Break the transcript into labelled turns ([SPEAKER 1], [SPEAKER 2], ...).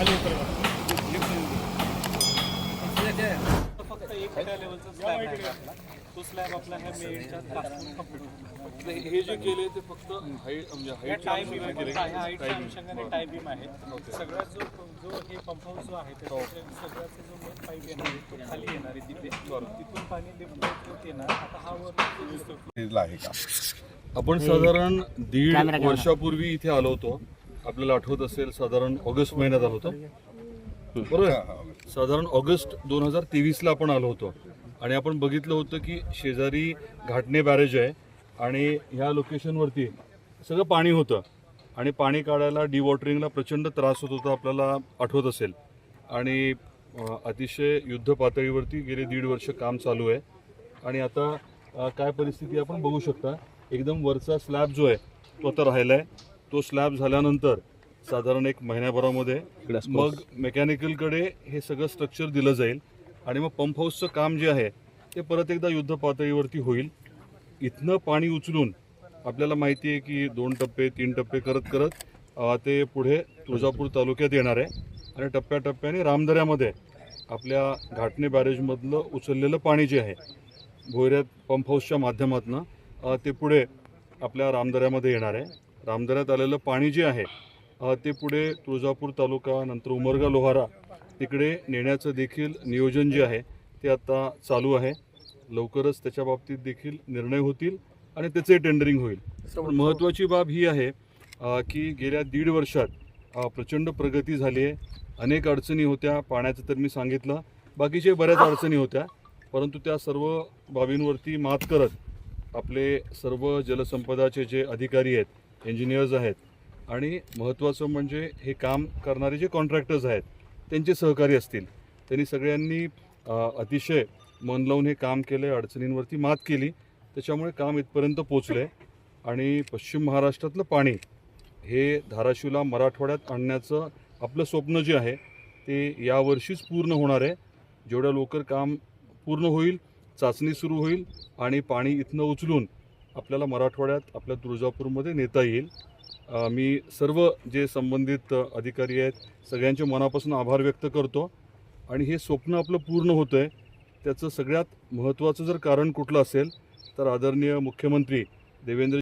[SPEAKER 1] Maliit talaga. लेवलचा slab आहे आपला? तो स्लॅब आपला ह्या मेडच्या तासून कंप्लीट
[SPEAKER 2] हे जे केले ते फक्त हाईट म्हणजे
[SPEAKER 1] टाय बीम ह्या? हाईटच्या. अनुषंगाने टाय बीम आहे. जो जो हे पंप हाऊस जो आहे त्याच्या सगळ्याचा जो मेन पाईप येणार आहे तो खाली येणार आहे तिथे. तिथून पाणी लिफ्ट येणार आता हा वर जो दिसतो
[SPEAKER 3] दिला आहे का?
[SPEAKER 2] आपण साधारण दीड वर्षापूर्वी इथे आलो होतो. आपल्याला आठवत असेल साधारण ऑगस्ट महिन्यात आलो होतो. बरोबर? आहे? साधारण ऑगस्ट दोन हजार तेवीसला आपण आलो होतो. आणि आपण बघितलं होतं की शेजारी घाटणे बॅरेज आहे आणि ह्या लोकेशनवरती सगळं पाणी होतं. आणि पाणी काढायला डिवॉटरिंगला प्रचंड त्रास होत होता आपल्याला आठवत असेल. आणि अतिशय युद्ध पातळीवरती गेले दीड वर्ष काम चालू आहे. आणि आता काय परिस्थिती आपण बघू शकता. एकदम वरचा स्लॅब जो आहे तो आता राहिला आहे तो स्लॅब झाल्यानंतर साधारण एक महिन्याभरामध्ये मग मेकॅनिकलकडे हे सगळं स्ट्रक्चर दिलं जाईल आणि मग पंप हाऊसचं काम जे आहे ते परत एकदा युद्ध पातळीवरती होईल. इथनं पाणी उचलून आपल्याला माहिती आहे की दोन टप्पे तीन टप्पे करत करत ते पुढे तुळजापूर तालुक्यात येणार आहे. आणि टप्प्याटप्प्याने रामदऱ्यामध्ये आपल्या घाटणे बॅरेजमधलं उचललेलं पाणी जे आहे भोयऱ्यात पंप हाऊसच्या माध्यमातून ते पुढे आपल्या रामदऱ्यामध्ये येणार आहे. रामदऱ्यात आलेलं पाणी जे आहे ते पुढे तुळजापूर तालुका नंतर उमरगा लोहारा तिकडे नेण्याचं देखील नियोजन जे आहे ते आता चालू आहे. लवकरच त्याच्या बाबतीत देखील निर्णय होतील आणि त्याचे टेंडरिंग होईल. पण महत्त्वाची बाब ही आहे की गेल्या दीड वर्षात प्रचंड प्रगती झाली आहे. अनेक अडचणी होत्या पाण्याचं तर मी सांगितलं. बाकीचे बऱ्याच अडचणी होत्या परंतु त्या सर्व बाबींवरती मात करत आपले सर्व जलसंपदाचे जे अधिकारी आहेत इंजिनियर्स आहेत आणि महत्त्वाचं म्हणजे हे काम करणारे जे कॉन्ट्रॅक्टर्स आहेत त्यांचे सहकारी असतील. त्यांनी सगळ्यांनी अतिशय मन लावून हे काम केलं आहे अडचणींवरती मात केली. त्याच्यामुळे काम इथपर्यंत पोचलं आहे आणि पश्चिम महाराष्ट्रातलं पाणी हे धाराशिवला मराठवाड्यात आणण्याचं आपलं स्वप्न जे आहे ते यावर्षीच पूर्ण होणार आहे. जेवढ्या लवकर काम पूर्ण होईल चाचणी सुरू होईल आणि पाणी इथनं उचलून आपल्याला मराठवाड्यात आपल्या तुळजापूरमध्ये नेता येईल. मी सर्व जे संबंधित अधिकारी आहेत सगळ्यांचे मनापासून आभार व्यक्त करतो. आणि हे स्वप्न आपलं पूर्ण होतं आहे त्याचं सगळ्यात महत्त्वाचं जर कारण कुठलं असेल तर आदरणीय मुख्यमंत्री देवेंद्र